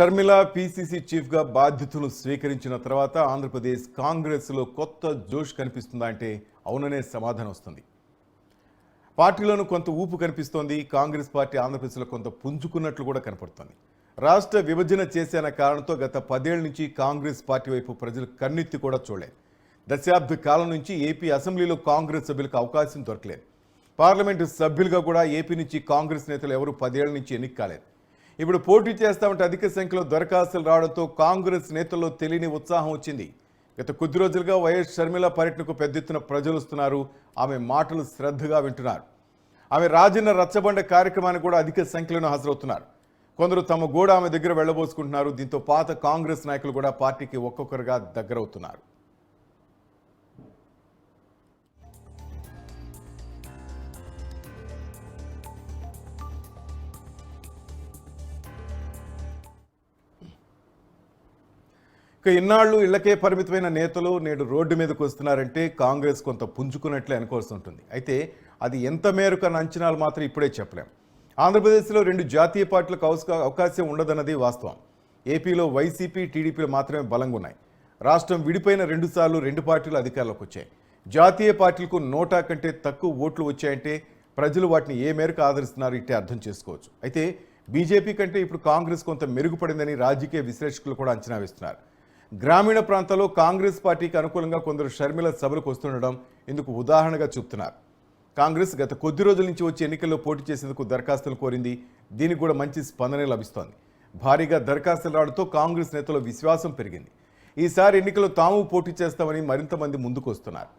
Sharmila PCC చీఫ్గా బాధ్యతలు స్వీకరించిన తర్వాత ఆంధ్రప్రదేశ్ కాంగ్రెస్లో కొత్త జోష్ కనిపిస్తుందా అంటే అవుననే సమాధానం వస్తుంది. పార్టీలోనూ కొంత ఊపు కనిపిస్తోంది. కాంగ్రెస్ పార్టీ ఆంధ్రప్రదేశ్లో కొంత పుంజుకున్నట్లు కూడా కనపడుతోంది. రాష్ట్ర విభజన చేసిన కారణంతో గత పదేళ్ళ నుంచి కాంగ్రెస్ పార్టీ వైపు ప్రజలు కన్నెత్తి కూడా చూడలేదు. దశాబ్ద కాలం నుంచి ఏపీ అసెంబ్లీలో కాంగ్రెస్ సభ్యులకు అవకాశం దొరకలేదు. పార్లమెంటు సభ్యులుగా కూడా ఏపీ నుంచి కాంగ్రెస్ నేతలు ఎవరు పదేళ్ళ నుంచి ఎన్నిక కాలేదు. ఇప్పుడు పోటీ చేస్తామంటే అధిక సంఖ్యలో దరఖాస్తులు రావడంతో కాంగ్రెస్ నేతల్లో తెలియని ఉత్సాహం వచ్చింది. గత కొద్ది రోజులుగా వైఎస్ షర్మిల పర్యటనకు పెద్ద ఎత్తున ప్రజలు వస్తున్నారు. ఆమె మాటలు శ్రద్ధగా వింటున్నారు. ఆమె రాజన్న రచ్చబండ కార్యక్రమానికి కూడా అధిక సంఖ్యలో హాజరవుతున్నారు. కొందరు తమ గోడ ఆమె దగ్గర వెళ్ళబోసుకుంటున్నారు. దీంతో పాత కాంగ్రెస్ నాయకులు కూడా పార్టీకి ఒక్కొక్కరుగా దగ్గరవుతున్నారు. ఇక ఇన్నాళ్ళు ఇళ్ళకే పరిమితమైన నేతలు నేడు రోడ్డు మీదకు వస్తున్నారంటే కాంగ్రెస్ కొంత పుంజుకున్నట్లే అనుకోవాల్సి ఉంటుంది. అయితే అది ఎంత మేరకు అన్న అంచనాలు మాత్రం ఇప్పుడే చెప్పలేం. ఆంధ్రప్రదేశ్లో రెండు జాతీయ పార్టీలకు అవస- అవకాశం ఉండదన్నది వాస్తవం. ఏపీలో వైసీపీ టీడీపీలు మాత్రమే బలంగా ఉన్నాయి రాష్ట్రం విడిపోయిన రెండుసార్లు రెండు పార్టీలు అధికారంలోకి వచ్చాయి. జాతీయ పార్టీలకు నోటా కంటే తక్కువ ఓట్లు వచ్చాయంటే ప్రజలు వాటిని ఏ మేరకు ఆదరిస్తున్నారు ఇట్టే అర్థం చేసుకోవచ్చు. అయితే బీజేపీ కంటే ఇప్పుడు కాంగ్రెస్ కొంత మెరుగుపడిందని రాజకీయ విశ్లేషకులు కూడా అంచనా వేస్తున్నారు. గ్రామీణ ప్రాంతాల్లో కాంగ్రెస్ పార్టీకి అనుకూలంగా కొందరు షర్మిల సభలకు వస్తుండడం ఇందుకు ఉదాహరణగా చూపుతున్నారు. కాంగ్రెస్ గత కొద్ది రోజుల నుంచి వచ్చి ఎన్నికల్లో పోటీ చేసేందుకు దరఖాస్తులు కోరింది. దీనికి కూడా మంచి స్పందనే లభిస్తోంది. భారీగా దరఖాస్తులు రావడంతో కాంగ్రెస్ నేతల విశ్వాసం పెరిగింది. ఈసారి ఎన్నికలు తాము పోటీ చేస్తామని మరింత మంది ముందుకు వస్తున్నారు.